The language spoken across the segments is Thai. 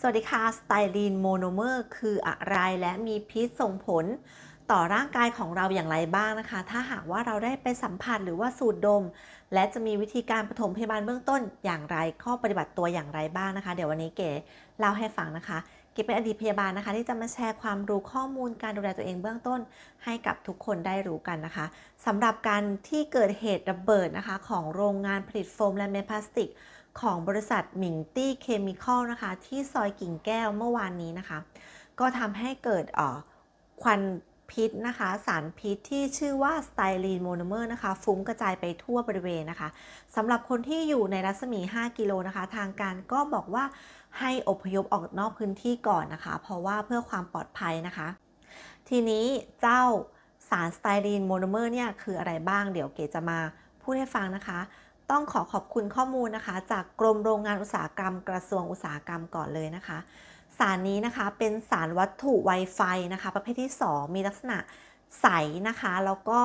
สวัสดีค่ะ สไตรีนโมโนเมอร์คืออะไรและมีพิษส่งผลต่อร่างกายของเราอย่างไรบ้างนะคะ ถ้าหากว่าเราได้ไปสัมผัสหรือว่าสูดดม และจะมีวิธีการปฐมพยาบาลเบื้องต้นอย่างไร ข้อปฏิบัติตัวอย่างไรบ้างนะคะ เดี๋ยววันนี้เก๋เล่าให้ฟังนะคะ เก๋เป็นอดีตพยาบาลนะคะ ที่จะมาแชร์ความรู้ข้อมูลการดูแลตัวเองเบื้องต้น ให้กับทุกคนได้รู้กันนะคะสำหรับการที่เกิดเหตุระเบิดนะคะ ของโรงงานผลิตโฟมและเม็ดพลาสติก ของบริษัทหมิงตี้เคมีคอลนะคะ ที่ซอยกิ่งแก้วเมื่อวานนี้นะคะ ก็ทำให้เกิดควันพิษนะคะ สารพิษที่ชื่อว่าสไตรีนโมโนเมอร์นะคะ ฟุ้งกระจายไปทั่วบริเวณนะคะสำหรับคนที่อยู่ในรัศมี 5 กิโลนะคะ ทางการก็บอกว่าให้อพยพออกนอกพื้นที่ก่อนนะคะ เพราะว่าเพื่อความปลอดภัยนะคะ ทีนี้เจ้าสารสไตรีนโมโนเมอร์เนี่ยคืออะไรบ้างเดี๋ยวเก๋จะมาพูดให้ฟังนะคะ ต้องขอขอบคุณข้อมูลนะคะ จากกรมโรงงานอุตสาหกรรม กระทรวงอุตสาหกรรมก่อนเลยนะคะ สารนี้นะคะเป็นสารวัตถุไวไฟนะคะ ประเภทที่ 2 มีลักษณะใสนะคะ แล้วก็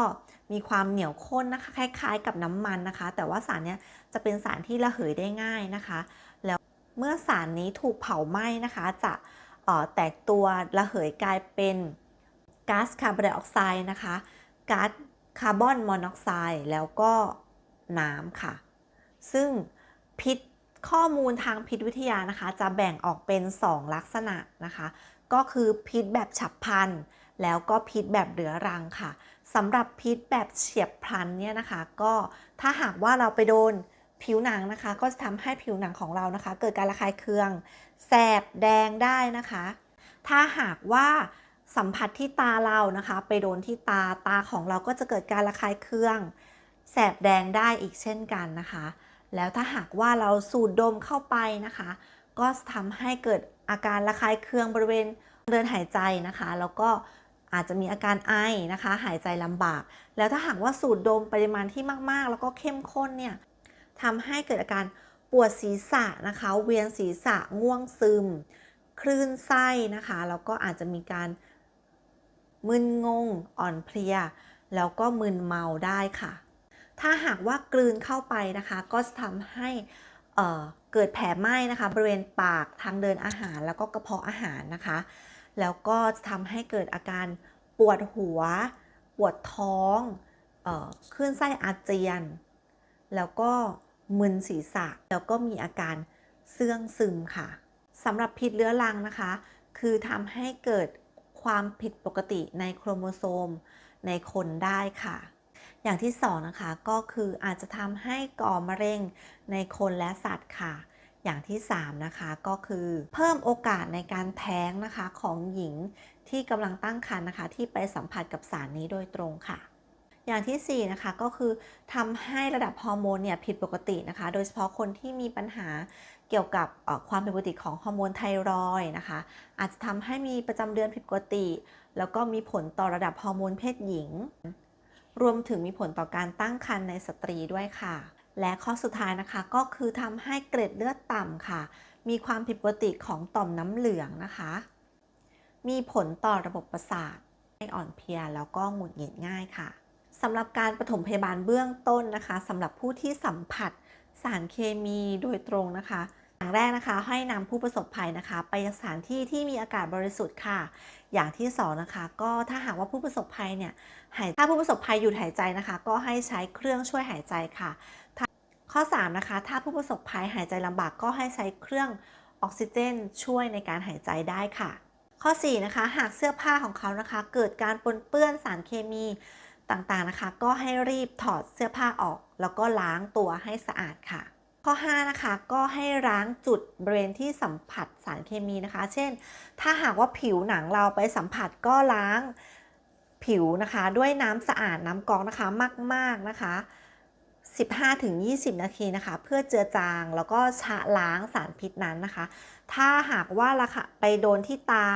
มีความเหนียวข้นนะคะ คล้ายๆ กับน้ำมันนะคะ แต่ว่าสารเนี้ยจะเป็นสารที่ระเหยได้ง่ายนะคะ แล้วเมื่อสารนี้ถูกเผาไหม้นะคะ จะออแตกตัวระเหยกลายเป็นก๊าซคาร์บอนไดออกไซด์นะคะก๊าซคาร์บอนมอนอกไซด์แล้วก็ น้ำค่ะ ซึ่งพิษข้อมูลทางพิษวิทยานะคะ จะแบ่งออกเป็น 2 ลักษณะนะคะ ก็คือพิษแบบฉับพลัน แล้วก็พิษแบบเรื้อรังค่ะสำหรับพิษแบบเฉียบพลันเนี่ยนะคะ ก็ถ้าหากว่าเราไปโดนผิวหนังนะคะ ก็จะทำให้ผิวหนังของเรานะคะ เกิดการระคายเคือง แสบแดงได้นะคะ ถ้าหากว่าสัมผัสที่ตาเรานะคะ ไปโดนที่ตาตาของเราก็จะเกิดการระคายเคือง แสบแดงได้อีกเช่นกันนะคะ แล้วถ้าหากว่าเราสูดดมเข้าไปนะคะ ก็ทำให้เกิดอาการระคายเคืองบริเวณเดินหายใจนะคะ แล้วก็อาจจะมีอาการไอนะคะ หายใจลำบาก แล้วถ้าหากว่าสูดดมปริมาณที่มากๆ แล้วก็เข้มข้นเนี่ยทำให้เกิดอาการปวดศีรษะนะคะ เวียนศีรษะง่วงซึม คลื่นไส้นะคะ แล้วก็อาจจะมีการมึนงง อ่อนเพลีย แล้วก็มึนเมาได้ค่ะ ถ้าหากว่ากลืนเข้าไปนะคะ ก็จะทำให้เกิดแผลไหม้นะคะ บริเวณปากทางเดินอาหารแล้วก็กระเพาะอาหารนะคะ แล้วก็จะทำให้เกิดอาการปวดหัว ปวดท้องเอ่อคลื่นไส้อาเจียน แล้วก็มึนศีรษะแล้วก็มีอาการเสื่องซึมค่ะสำหรับพิษเรื้อรังนะคะ คือทำให้เกิดความผิดปกติในโครโมโซมในคนได้ค่ะ อย่างที่สองนะคะก็คืออาจจะทำให้ก่อมะเร็งในคนและสัตว์ค่ะ อย่างที่3นะคะก็คือเพิ่มโอกาสในการแท้งนะคะของหญิงที่กำลังตั้งครรภ์นะคะ ที่ไปสัมผัสกับสารนี้โดยตรงค่ะ อย่างที่4นะคะก็คือทำให้ระดับฮอร์โมนเนี่ยผิดปกตินะคะ โดยเฉพาะคนที่มีปัญหาเกี่ยวกับความผิดปกติของฮอร์โมนไทรอยนะคะ อาจจะทำให้มีประจำเดือนผิดปกติ แล้วก็มีผลต่อระดับฮอร์โมนเพศหญิง รวมถึงมีผลต่อการตั้งครรภ์ในสตรีด้วยค่ะ และข้อสุดท้ายนะคะก็คือทำให้เกล็ดเลือดต่ำค่ะ มีความผิดปกติของต่อมน้ำเหลืองนะคะ มีผลต่อระบบประสาทให้อ่อนเพลียแล้วก็หงุดหงิดง่ายค่ะสำหรับการปฐมพยาบาลเบื้องต้นนะคะสำหรับผู้ที่สัมผัสสารเคมีโดยตรงนะคะ อย่างแรกนะคะให้นำผู้ประสบภัยนะคะ ไปยังสถานที่ที่มีอากาศบริสุทธิ์ค่ะ อย่างที่สองนะคะก็ถ้าหากว่าผู้ประสบภัยเนี่ยหายถ้าผู้ประสบภัยหยุดหายใจนะคะ ก็ให้ใช้เครื่องช่วยหายใจค่ะถ้าข้อ3นะคะถ้าผู้ประสบภัยหายใจลำบากก็ให้ใช้เครื่องออกซิเจนช่วยในการหายใจได้ค่ะ ข้อ4นะคะหากเสื้อผ้าของเขานะคะ เกิดการปนเปื้อนสารเคมีต่างๆนะคะ ก็ให้รีบถอดเสื้อผ้าออก แล้วก็ล้างตัวให้สะอาดค่ะ ข้อ 5 นะคะ ก็ให้ล้างจุดบริเวณที่สัมผัสสารเคมีนะคะ เช่น ถ้าหากว่าผิวหนังเราไปสัมผัสก็ล้างผิวนะคะ ด้วยน้ำสะอาดน้ำกรองนะคะมาก ๆ นะคะ 15-20 นาทีนะคะ เพื่อเจือจางแล้วก็ชะล้างสารพิษนั้นนะคะ ถ้าหากว่าละค่ะไปโดนที่ตา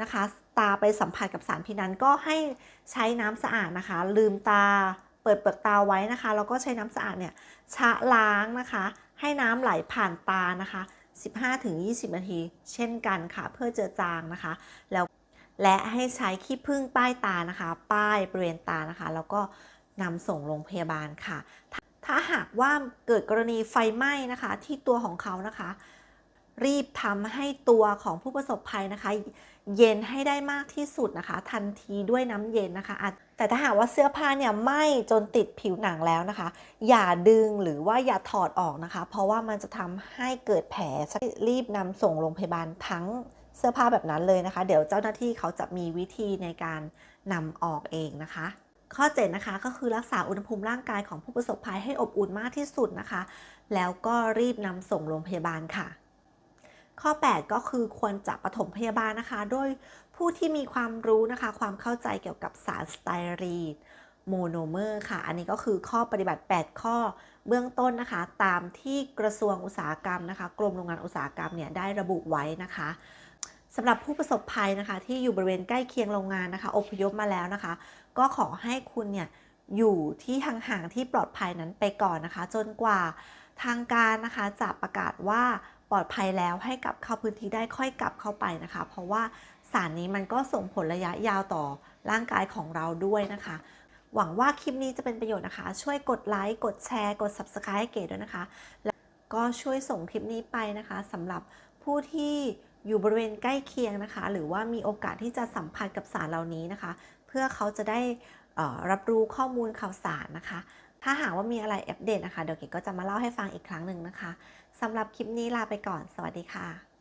นะคะ ตาไปสัมผัสกับสารพิษนั้นก็ให้ใช้น้ำสะอาดนะคะ ลืมตา เปิดเปลือกตาไว้นะคะ แล้วก็ใช้น้ำสะอาดเนี่ยชะล้างนะคะ ให้น้ำไหลผ่านตานะคะ 15-20 นาที เช่นกันค่ะ เพื่อเจือจางนะคะ แล้วและให้ใช้ขี้ผึ้งป้ายตานะคะ ป้ายบริเวณตานะคะ แล้วก็นำส่งโรงพยาบาลค่ะ ถ้าหากว่าเกิดกรณีไฟไหม้นะคะ ที่ตัวของเขานะคะ รีบทำให้ตัวของผู้ประสบภัยนะคะ เย็นให้ได้มากที่สุดนะคะ ทันทีด้วยน้ำเย็นนะคะอะ แต่ถ้าหากว่าเสื้อผ้าเนี่ยไหม้จนติดผิวหนังแล้วนะคะ อย่าดึงหรือว่าอย่าถอดออกนะคะ เพราะว่ามันจะทำให้เกิดแผลรีบนำส่งโรงพยาบาลทั้งเสื้อผ้าแบบนั้นเลยนะคะ เดี๋ยวเจ้าหน้าที่เขาจะมีวิธีในการนำออกเองนะคะ ข้อ7นะคะก็คือรักษาอุณหภูมิร่างกายของผู้ประสบภัยให้อบอุ่นมากที่สุดนะคะ แล้วก็รีบนำส่งโรงพยาบาลค่ะ ข้อ 8 ก็คือควรจะปฐมพยาบาลนะคะ โดยผู้ที่มีความรู้นะคะ ความเข้าใจเกี่ยวกับสารสไตรีนโมโนเมอร์ค่ะ อันนี้ก็คือข้อปฏิบัติ 8 ข้อเบื้องต้นนะคะ ตามที่กระทรวงอุตสาหกรรมนะคะ กรมโรงงานอุตสาหกรรมเนี่ยได้ระบุไว้นะคะสำหรับผู้ประสบภัยนะคะ ที่อยู่บริเวณใกล้เคียงโรงงานนะคะ อพยพมาแล้วนะคะ ก็ขอให้คุณเนี่ยอยู่ที่ห่างๆที่ปลอดภัยนั้นไปก่อนนะคะ จนกว่าทางการนะคะจะประกาศว่า ลอดภัยแล้วให้กลับเข้าพื้นที่ได้ค่อยกลับเข้าไปนะคะ เพราะว่าสารนี้มันก็ส่งผลระยะยาวต่อร่างกายของเราด้วยนะคะ หวังว่าคลิปนี้จะเป็นประโยชน์นะคะ ช่วยกดไลค์กดแชร์ กด Subscribe ให้เก๋ด้วยนะคะ แล้วก็ช่วยส่งคลิปนี้ไปนะคะสำหรับผู้ที่อยู่บริเวณใกล้เคียงนะคะ หรือว่ามีโอกาสที่จะสัมผัสกับสารเหล่านี้นะคะ เพื่อเขาจะได้รับรู้ข้อมูลข่าวสารนะคะ ถ้าหากว่ามีอะไรอัปเดตนะคะ เดี๋ยวเก๋ก็จะมาเล่าให้ฟังอีกครั้งหนึ่งนะคะสำหรับคลิปนี้ลาไปก่อน สวัสดีค่ะ